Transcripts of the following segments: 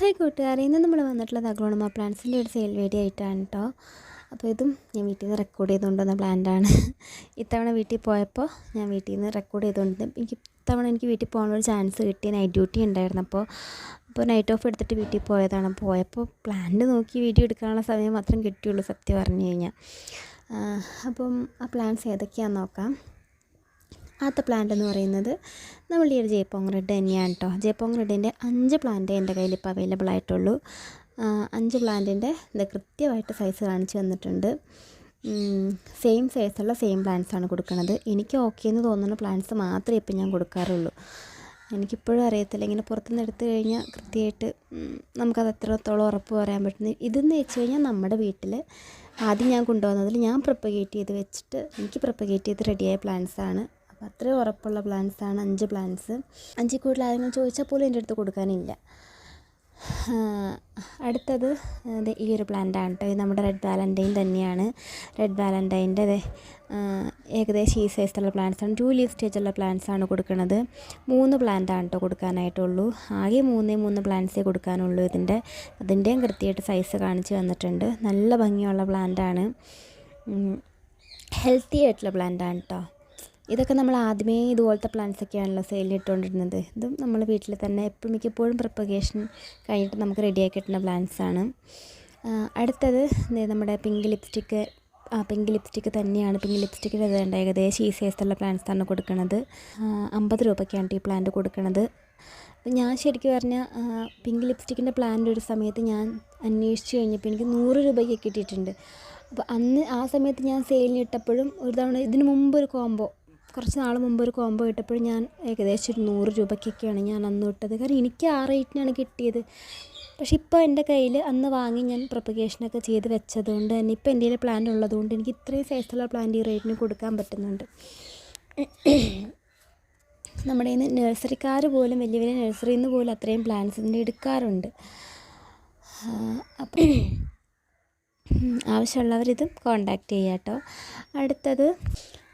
Hi കൂട്ടുകാരെ ഇന്ന് നമ്മൾ വന്നിട്ടുള്ളത് അഗ്രോണമ പ്ലാന്റ്സിന്റെ ഒരു സെയിൽ വീഡിയോ ആയിട്ടാണ് കേട്ടോ അപ്പോൾ ഇതും ഞാൻ വീട്ടിൽ നിന്ന് റെക്കോർഡ് ചെയ്തുകൊണ്ടുവന്ന പ്ലാന്റാണ്. ഇത്തവണ വീട്ടിൽ പോയപ്പോൾ ഞാൻ വീട്ടിൽ നിന്ന് റെക്കോർഡ് ചെയ്തുകൊണ്ട് എനിക്ക് ഇത്തവണ എനിക്ക് വീട്ടിൽ പോകാനൊരു ചാൻസ് കിട്ടി നൈറ്റ് ഡ്യൂട്ടി ഉണ്ടായിരുന്നു. അപ്പോൾ അപ്പോൾ നൈറ്റ് ഓഫ് എടുത്തിട്ട് വീട്ടിൽ പോയതാണ്. പോയപ്പോൾ പ്ലാന്റ് നോക്കി വീഡിയോ എടുക്കാനുള്ള സമയം മാത്രം കിട്ടിയുള്ളൂ സത്യം പറഞ്ഞു കഴിഞ്ഞാൽ. അപ്പം ആ പ്ലാന്റ്സ് ഏതൊക്കെയാണെന്ന് നോക്കാം. ആദ്യത്തെ പ്ലാന്റ് എന്ന് പറയുന്നത് നമ്മൾ ഈ ഒരു ജയ്പോങ് റെഡ് തന്നെയാണ് കേട്ടോ ജയ്പോങ് റെഡിന്റെ അഞ്ച് പ്ലാന്റ് എന്റെ കയ്യിൽ ഇപ്പോൾ അവൈലബിൾ ആയിട്ടുള്ളൂ അഞ്ച് പ്ലാന്റിന്റെ ഇത് കൃത്യമായിട്ട് സൈസ് കാണിച്ച് തന്നിട്ടുണ്ട്. സെയിം സൈസുള്ള സെയിം ആണ് കൊടുക്കുന്നത് എനിക്ക് ഓക്കെ എന്ന് തോന്നുന്ന പ്ലാന്റ്സ് മാത്രമേ ഇപ്പം ഞാൻ കൊടുക്കാറുള്ളൂ. എനിക്കിപ്പോഴും അറിയത്തില്ല. ഇങ്ങനെ പുറത്തുനിന്ന് എടുത്തു കഴിഞ്ഞാൽ കൃത്യമായിട്ട് നമുക്കത് എത്രത്തോളം ഉറപ്പ് പറയാൻ പറ്റുന്നത് ഇതെന്ന് വെച്ച് കഴിഞ്ഞാൽ നമ്മുടെ വീട്ടിൽ ആദ്യം ഞാൻ കൊണ്ടുവന്നതിൽ ഞാൻ പ്രൊപ്പഗേറ്റ് ചെയ്ത് വെച്ചിട്ട് എനിക്ക് പ്രൊപ്പഗേറ്റ് ചെയ്ത് റെഡിയായ പ്ലാന്റ്സാണ് അപ്പോൾ അത്രയും ഉറപ്പുള്ള പ്ലാന്റ്സ് ആണ് അഞ്ച് പ്ലാന്റ്സ് അഞ്ചിൽ കൂടുതൽ ആരെങ്കിലും ചോദിച്ചാൽ പോലും എന്റെ അടുത്ത് കൊടുക്കാനില്ല. അടുത്തത് ഈ ഒരു പ്ലാന്റാണ് കേട്ടോ. ഇത് നമ്മുടെ റെഡ് വാലന്റൈൻ തന്നെയാണ്. റെഡ് വാലന്റൈന്റെ ഏകദേശം ഈ സൈസിലുള്ള പ്ലാന്റ്സ് ആണ്. ടു ലീഫ് സ്റ്റേജുള്ള പ്ലാന്റ്സ് ആണ് കൊടുക്കുന്നത്. മൂന്ന് പ്ലാന്റ് ആണ് കേട്ടോ കൊടുക്കാനായിട്ടുള്ളൂ. ആകെ മൂന്നേ മൂന്ന് പ്ലാന്റ്സേ കൊടുക്കാനുള്ളൂ ഇതിന്റെ. അതിന്റെയും കൃത്യമായിട്ട് സൈസ് കാണിച്ച് വന്നിട്ടുണ്ട് നല്ല ഭംഗിയുള്ള പ്ലാന്റ് ആണ്. ഹെൽത്തി ആയിട്ടുള്ള പ്ലാന്റ് ആണ് കേട്ടോ. ഇതൊക്കെ നമ്മൾ ആദ്യമേ ഇതുപോലത്തെ പ്ലാന്റ്സ് ഒക്കെയാണല്ലോ സെയിലിൽ ഇട്ടുകൊണ്ടിരുന്നത്. ഇതും നമ്മൾ വീട്ടിൽ തന്നെ എപ്പോഴും മിക്കപ്പോഴും പ്രൊപ്പഗേഷൻ കഴിഞ്ഞിട്ട് നമുക്ക് റെഡിയാക്കി കിട്ടുന്ന ആണ്. അടുത്തത് നമ്മുടെ പിങ്ക് ലിപ്സ്റ്റിക്ക് ആ പിങ്ക് ലിപ്സ്റ്റിക്ക് തന്നെയാണ്. പിങ്ക് ലിപ്സ്റ്റിക്ക് വേണ്ട ഏകദേശം ഈ സൈസുള്ള പ്ലാന്റ്സ് ആണ് കൊടുക്കുന്നത് അമ്പത് രൂപയ്ക്കാണ് ഈ പ്ലാന്റ് കൊടുക്കുന്നത് അപ്പം ഞാൻ ശരിക്കും പറഞ്ഞാൽ പിങ്ക് ലിപ്സ്റ്റിക്കിന്റെ പ്ലാന്റ് ഒരു സമയത്ത് ഞാൻ അന്വേഷിച്ച് കഴിഞ്ഞപ്പോൾ എനിക്ക് നൂറ് രൂപയ്ക്ക് കിട്ടിയിട്ടുണ്ട്. അപ്പോൾ അന്ന് ആ സമയത്ത് ഞാൻ സെയിലിന് ഇട്ടപ്പോഴും ഒരു തവണ ഇതിന് മുമ്പ് ഒരു കോംബോ കുറച്ച് നാൾ മുമ്പ് ഒരു കോംബോ ഇട്ടപ്പോൾ ഞാൻ ഏകദേശം ഒരു നൂറ് രൂപയ്ക്കൊക്കെയാണ് ഞാൻ അന്ന് ഇട്ടത്. കാരണം എനിക്ക് ആ റേറ്റിനാണ് കിട്ടിയത്. പക്ഷെ ഇപ്പോൾ എന്റെ കയ്യിൽ അന്ന് വാങ്ങി ഞാൻ പ്രൊപ്പഗേഷനൊക്കെ ചെയ്ത് വെച്ചതുകൊണ്ട് തന്നെ ഇപ്പോൾ എന്റെ കയ്യിൽ ഉള്ളതുകൊണ്ട് എനിക്ക് ഇത്രയും സൈസുള്ള പ്ലാന്റ് ഈ റേറ്റിന് കൊടുക്കാൻ പറ്റുന്നുണ്ട്. നമ്മുടെ ഇന്ന് നഴ്സറിക്കാർ പോലും വലിയ വലിയ നഴ്സറിയിൽ നിന്ന് പോലും അത്രയും പ്ലാൻസ് ഇതിന്റെ എടുക്കാറുണ്ട്. അപ്പം ആവശ്യമുള്ളവരിതും കോണ്ടാക്റ്റ് ചെയ്യാം കേട്ടോ അടുത്തത്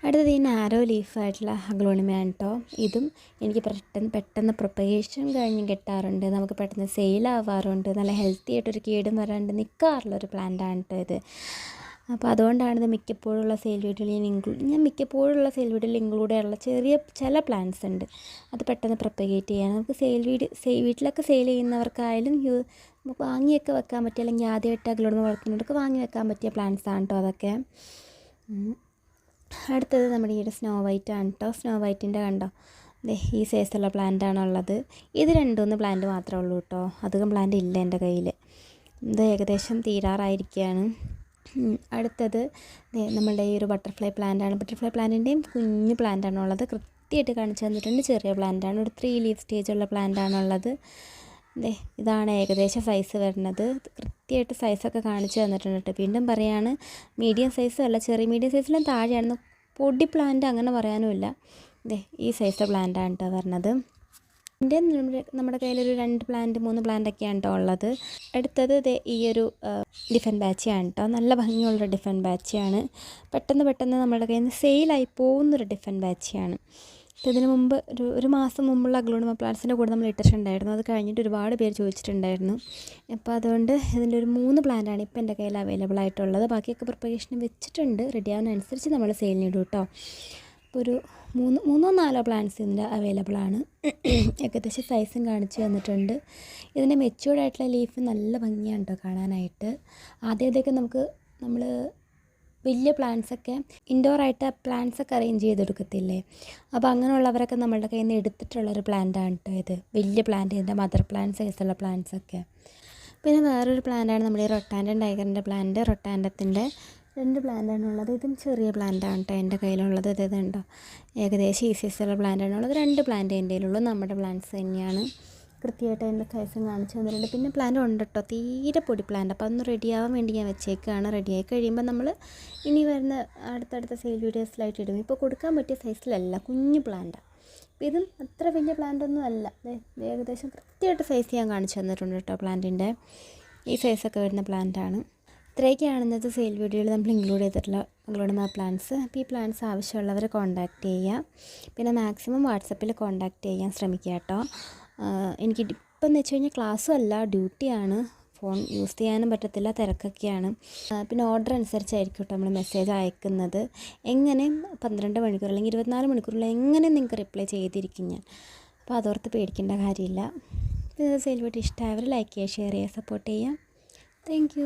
അടുത്തത് ഈ നാരോ ലീഫായിട്ടുള്ള അഗ്ലോണിമയാണ് ഇതും എനിക്ക് പെട്ടെന്ന് പെട്ടെന്ന് പ്രൊപ്പഗേഷൻ കഴിഞ്ഞ് കിട്ടാറുണ്ട്. നമുക്ക് പെട്ടെന്ന് സെയിലാവാറുണ്ട് നല്ല ഹെൽത്തി ആയിട്ടൊരു കേടും വരാണ്ട് നിൽക്കാറുള്ളൊരു പ്ലാന്റാണ് കേട്ടോ ഇത്. അപ്പോൾ അതുകൊണ്ടാണ് ഇത് മിക്കപ്പോഴുള്ള സെയിൽ വീഡിയോയിൽ ഞാൻ ഇൻക്ലൂഡ് ഞാൻ മിക്കപ്പോഴുള്ള സെയിൽ വീഡിയോയിൽ ഇൻക്ലൂഡ് ചെയ്യാറുള്ള ചെറിയ ചില പ്ലാന്റ്സ് ഉണ്ട്. അത് പെട്ടെന്ന് പ്രൊപ്പഗേറ്റ് ചെയ്യാൻ. നമുക്ക് സെയിൽ വീഡിയോ സെയിൽ വീട്ടിലൊക്കെ സെയിൽ ചെയ്യുന്നവർക്കായാലും യൂ നമുക്ക് വാങ്ങിയൊക്കെ വെക്കാൻ പറ്റിയ അല്ലെങ്കിൽ ആദ്യമായിട്ട് അഗ്ലോണിമ വളർത്തുന്നവർക്ക് വാങ്ങി വെക്കാൻ പറ്റിയ പ്ലാന്റ്സ് ആണ് കേട്ടോ അതൊക്കെ. അടുത്തത് നമ്മുടെ ഈ ഒരു സ്നോ വൈറ്റ് ആണ് കേട്ടോ സ്നോ വൈറ്റിന്റെ കണ്ടോ? ഈ സൈസുള്ള പ്ലാന്റ് ഉള്ളത്. ഇത് രണ്ടുമൂന്ന് പ്ലാന്റ് മാത്രമേ ഉള്ളൂ കേട്ടോ അധികം പ്ലാന്റ് ഇല്ല എന്റെ കയ്യിൽ ഇത് ഏകദേശം തീരാറായിരിക്കുകയാണ് അടുത്തത് നമ്മളുടെ ഈ ഒരു ബട്ടർഫ്ലൈ പ്ലാന്റ് ആണ്. ബട്ടർഫ്ലൈ പ്ലാന്റിന്റെയും കുഞ്ഞ് പ്ലാന്റ് ആണുള്ളത് കൃത്യമായിട്ട് കാണിച്ചു തന്നിട്ടുണ്ട്. ചെറിയ പ്ലാന്റ് ആണ്. ഒരു ത്രീ ലീഫ് സ്റ്റേജുള്ള പ്ലാന്റ് ആണുള്ളത് ദേ ഇതാണ് ഏകദേശം സൈസ് വരുന്നത്. കൃത്യമായിട്ട് സൈസൊക്കെ കാണിച്ചു തന്നിട്ടുണ്ട് കേട്ടോ. വീണ്ടും പറയാണ് മീഡിയം സൈസും അല്ല ചെറിയ മീഡിയം സൈസിലും താഴെയാണ് പൊടി പ്ലാന്റ് അങ്ങനെ പറയാനുമില്ല. ദേ ഈ സൈസ് പ്ലാന്റാണ് കേട്ടോ വരുന്നത് എന്റെ നമ്മുടെ കയ്യിലൊരു രണ്ട് പ്ലാന്റ് മൂന്ന് പ്ലാന്റ് ഒക്കെയാണ് കേട്ടോ ഉള്ളത്. അടുത്തത് ദേ ഈ ഒരു ഡിഫൻ ബാച്ചാണ് കേട്ടോ. നല്ല ഭംഗിയുള്ള ഡിഫൻ ബാച്ചാണ് പെട്ടെന്ന് പെട്ടെന്ന് നമ്മുടെ കയ്യിൽ നിന്ന് സെയിലായി പോകുന്നൊരു ഡിഫൻ ബാച്ചാണ് ഇതിന് മുമ്പ് ഒരു ഒരു മാസം മുമ്പുള്ള അഗ്ലോണിമ പ്ലാന്റ്സിന്റെ കൂടെ നമ്മൾ ഇട്ടിട്ടുണ്ടായിരുന്നു. അത് കഴിഞ്ഞിട്ട് ഒരുപാട് പേര് ചോദിച്ചിട്ടുണ്ടായിരുന്നു. അപ്പോൾ അതുകൊണ്ട് ഇതിന്റെ ഒരു മൂന്ന് പ്ലാന്റാണ് ഇപ്പോൾ എന്റെ കയ്യിൽ അവൈലബിൾ ആയിട്ടുള്ളത്. ബാക്കിയൊക്കെ പ്രിപ്പറേഷൻ വെച്ചിട്ടുണ്ട്. റെഡി ആവുന്നതനുസരിച്ച് നമ്മൾ സെയിലിന് ഇടും കേട്ടോ. അപ്പോൾ ഒരു മൂന്ന് മൂന്നോ നാലോ പ്ലാന്റ്സ് ഇതിന്റെ അവൈലബിൾ ആണ്. ഏകദേശം സൈസും കാണിച്ചു തന്നിട്ടുണ്ട്. ഇതിന്റെ മെച്യൂർഡ് ആയിട്ടുള്ള ലീഫ് നല്ല ഭംഗിയാണ് കേട്ടോ കാണാനായിട്ട്. ആദ്യം ഇതൊക്കെ നമുക്ക് നമ്മൾ വലിയ പ്ലാന്റ്സൊക്കെ ഇൻഡോറായിട്ട് പ്ലാന്റ്സൊക്കെ അറേഞ്ച് ചെയ്തെടുക്കത്തില്ലേ? അപ്പോൾ അങ്ങനെയുള്ളവരൊക്കെ നമ്മളുടെ കയ്യിൽ നിന്ന് എടുത്തിട്ടുള്ളൊരു പ്ലാന്റാണ് കേട്ടോ ഇത്. വലിയ പ്ലാന്റ് ഇതിന്റെ മദർ പ്ലാന്റ് സൈസുള്ള പ്ലാന്റ്സൊക്കെ പിന്നെ വേറൊരു പ്ലാന്റാണ് നമ്മുടെ ഈ റൊട്ടാൻഡൻ ടൈഗറിന്റെ പ്ലാന്റ് റൊട്ടാൻഡത്തിന്റെ രണ്ട് പ്ലാന്റാണ് ഉള്ളത്. ഇതും ചെറിയ പ്ലാന്റാണ് കേട്ടോ എന്റെ കയ്യിലുള്ളത്. ഇത് ഇതുണ്ടോ? ഏകദേശം ഈ സൈസുള്ള പ്ലാന്റാണ് ഉള്ളത്. രണ്ട് പ്ലാന്റ് എന്റെ കയ്യിലുള്ളൂ നമ്മുടെ പ്ലാന്റ്സ് തന്നെയാണ്. കൃത്യമായിട്ട് അതിന്റെ സൈസും കാണിച്ചു തന്നിട്ടുണ്ട്. പിന്നെ പ്ലാന്റ് ഉണ്ട് കേട്ടോ തീരെ പൊടി പ്ലാന്റ് അപ്പോൾ അതൊന്ന് റെഡിയാവാൻ വേണ്ടി ഞാൻ വെച്ചേക്കാണ്. റെഡിയായി കഴിയുമ്പോൾ നമ്മൾ ഇനി വരുന്ന അടുത്തടുത്ത സെയിൽ വീഡിയോസിലായിട്ട് ഇടും. ഇപ്പോൾ കൊടുക്കാൻ പറ്റിയ സൈസിലല്ല കുഞ്ഞു പ്ലാന്റാണ് അപ്പോൾ ഇതും അത്ര വലിയ പ്ലാന്റൊന്നും അല്ല. ഏകദേശം കൃത്യമായിട്ട് സൈസ് ഞാൻ കാണിച്ചു തന്നിട്ടുണ്ട് കേട്ടോ പ്ലാന്റിന്റെ ഈ സൈസൊക്കെ വരുന്ന പ്ലാന്റാണ് ഇത്രയൊക്കെയാണ് ഇന്നത്തെ സെയിൽ വീഡിയോയിൽ നമ്മൾ ഇൻക്ലൂഡ് ചെയ്തിട്ടുള്ള ഇൻക്ലൂഡ് ചെയ്യുന്ന പ്ലാൻസ് അപ്പോൾ ഈ പ്ലാൻസ് ആവശ്യമുള്ളവർ കോൺടാക്റ്റ് ചെയ്യുക പിന്നെ മാക്സിമം വാട്സപ്പിൽ കോൺടാക്റ്റ് ചെയ്യാൻ ശ്രമിക്കുക കേട്ടോ എനിക്ക് ഇപ്പം എന്ന് വെച്ച് കഴിഞ്ഞാൽ ക്ലാസ്സും അല്ല ഡ്യൂട്ടിയാണ് ഫോൺ യൂസ് ചെയ്യാനും പറ്റത്തില്ല തിരക്കൊക്കെയാണ്. പിന്നെ ഓർഡർ അനുസരിച്ചായിരിക്കും കേട്ടോ നമ്മൾ മെസ്സേജ് അയക്കുന്നത്. എങ്ങനെ പന്ത്രണ്ട് മണിക്കൂർ അല്ലെങ്കിൽ ഇരുപത്തിനാല് മണിക്കൂറിൽ എങ്ങനെ നിങ്ങൾക്ക് റിപ്ലൈ ചെയ്തിരിക്കും ഞാൻ? അപ്പോൾ അതോർത്ത് പേടിക്കേണ്ട കാര്യമില്ല. ഇത് സെയിൽ വീട്ട് ഇഷ്ടമായവർ ലൈക്ക് ചെയ്യുക ഷെയർ ചെയ്യുക സപ്പോർട്ട് ചെയ്യുക. താങ്ക്